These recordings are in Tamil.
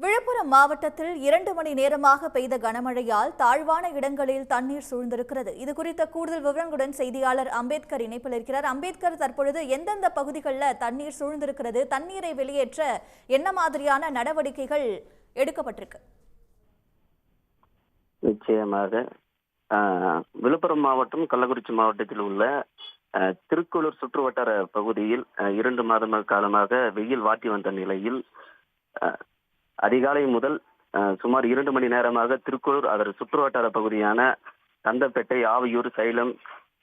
விழுப்புரம் மாவட்டத்தில் இரண்டு மணி நேரமாக பெய்த கனமழையால் தாழ்வான இடங்களில் தண்ணீர் சூழ்ந்திருக்கிறது. இது குறித்த கூடுதல் விவரங்களுடன் செய்தியாளர் அம்பேத்கர் இணைப்பில் இருக்கிறார். அம்பேத்கர் தற்பொழுது எந்தெந்த பகுதிகளில் தண்ணீர் சூழ்ந்திருக்கிறது தண்ணீரை வெளியேற்ற என்ன மாதிரியான நடவடிக்கைகள் எடுக்கப்பட்டிருக்கு? நிச்சயமாக ஆஹ், விழுப்புரம் மாவட்டம் கள்ளக்குறிச்சி மாவட்டத்தில் உள்ள ஆஹ், திருக்குளூர் சுற்றுவட்டார பகுதியில் இரண்டு மாத காலமாக வெயில் வாட்டி வந்த நிலையில் ஆஹ், அதிகாலை முதல் சுமார் இரண்டு மணி நேரமாக திருக்குளூர் அதன் சுற்றுவட்டார பகுதியான தந்தப்பேட்டை ஆவியூர் சைலம்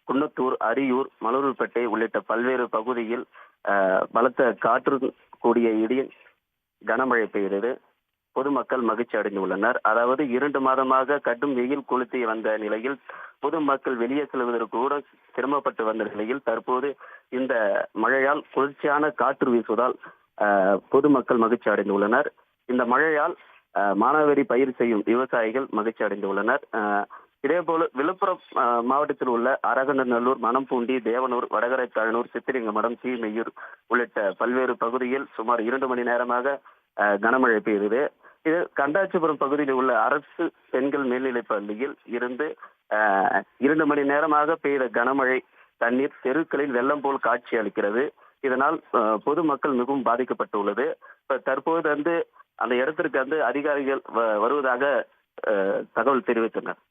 குன்னத்தூர் அரியூர் மலூர்பேட்டை உள்ளிட்ட பல்வேறு பகுதியில் பலத்த காற்று கூடிய இடி கனமழை பெய்தது. பொதுமக்கள் மகிழ்ச்சி அடைந்துள்ளனர். அதாவது இரண்டு மாதமாக கடும் வெயில் கொளுத்தி வந்த நிலையில் பொதுமக்கள் வெளியே செல்வதற்கு கூட சிரமப்பட்டு வந்த நிலையில் தற்போது இந்த மழையால் குளிர்ச்சியான காற்று வீசுவதால் ஆஹ், பொதுமக்கள் மகிழ்ச்சி அடைந்துள்ளனர். இந்த மழையால் மானாவாரி பயிர் செய்யும் விவசாயிகள் மகிழ்ச்சி அடைந்துள்ளனர். இதேபோல விழுப்புரம் மாவட்டத்தில் உள்ள அரகண்டநல்லூர் மணம்பூண்டி தேவனூர் வடகரை வடகரைத்தாழனூர் சித்திரிங்கமடம் சீமையூர் உள்ளிட்ட பல்வேறு பகுதியில் சுமார் இரண்டு மணி நேரமாக கனமழை பெய்தது. இது கண்டாச்சிபுரம் பகுதியில் உள்ள அரசு பெண்கள் மேல்நிலைப் பள்ளியில் இருந்து இரண்டு மணி நேரமாக பெய்த கனமழை தண்ணீர் தெருக்களில் வெள்ளம் போல் காட்சி அளிக்கிறது இதனால் பொதுமக்கள் மிகவும் பாதிக்கப்பட்டுள்ளது. இப்ப தற்போது வந்து அந்த இடத்திற்கு வந்து அதிகாரிகள் வருவதாக தகவல் தெரிவித்தனர்.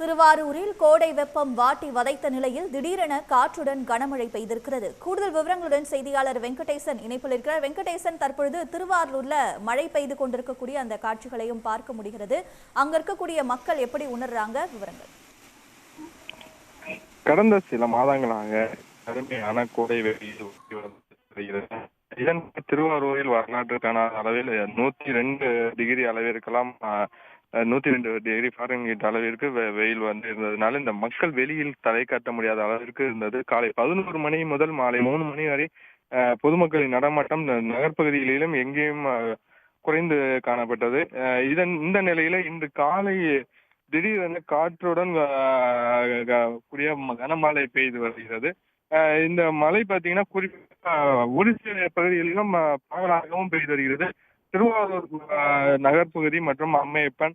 திருவாரூரில் கோடை வெப்பம் வாட்டி வதைத்த நிலையில் திடீரென காற்றுடன் கனமழை பெய்திருக்கிறது. கூடுதல் விவரங்களுடன் செய்தியாளர் வெங்கடேசன் இணைப்பில் இருக்கிறார். வெங்கடேசன் தற்பொழுது திருவாரூர்ல மழை பெய்து கொண்டிருக்கக்கூடிய அந்த காட்சிகளையும் பார்க்க முடிகிறது. அங்க இருக்கக்கூடிய மக்கள் எப்படி உணர்றாங்க? விவரங்கள். கடந்த சில மாதங்களாக கடுமையான கோடை வெயில் வருகிறது இதன் திருவாரூரில் வரலாற்றுக்கான அளவில் நூத்தி ரெண்டு டிகிரி அளவிற்கெல்லாம் நூத்தி ரெண்டு டிகிரி ஃபாரன்ஹீட் அளவிற்கு வெயில் வந்து இருந்ததுனால இந்த மக்கள் வெளியில் தலை காட்ட முடியாத அளவிற்கு இருந்தது. காலை பதினோரு மணி முதல் மாலை மூணு மணி வரை பொதுமக்களின் நடமாட்டம் ந- நகர்ப்பகுதிகளிலும் எங்கேயும் குறைந்து காணப்பட்டது. இதன் இந்த நிலையில இன்று காலை திடீரென காற்றுடன் கூடிய கனமழை பெய்து வருகிறது. இந்த மழை பார்த்தீங்கன்னா குறிப்பா ஒரு சில பகுதிகளிலும் பரவலாகவும் பெய்து வருகிறது. திருவாரூர் ஆஹ், நகர்ப்பகுதி மற்றும் அம்மையப்பன்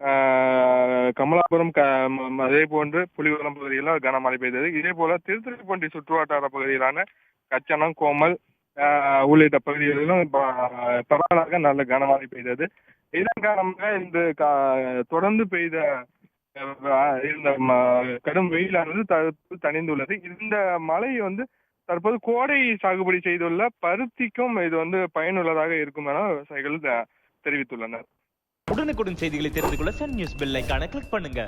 ஆஹ், கமலாபுரம் க ம- அதே போன்று புலிவரம் பகுதிகளில் கனமழை பெய்தது. இதே போல திருத்துறைப்பூண்டி சுற்றுவட்டார பகுதியிலான கச்சனம் கோமல் ஆஹ், உள்ளிட்ட பகுதிகளிலும் பரவலாக நல்ல கனமழை பெய்தது. இதன் காரணமாக இந்த கா- தொடர்ந்து பெய்த இந்த கடும் வெயிலானது தற்போது தணிந்துள்ளது. இந்த மழை வந்து தற்போது கோடை சாகுபடி செய்துள்ள பருத்திக்கும் இது வந்து பயனுள்ளதாக இருக்கும் என விவசாயிகள் தெரிவித்துள்ளனர். உடனுக்குடன் செய்திகளை தெரிந்து கொள்ள சன் நியூஸ் பெல் ஐக்கான கிளிக் பண்ணுங்க.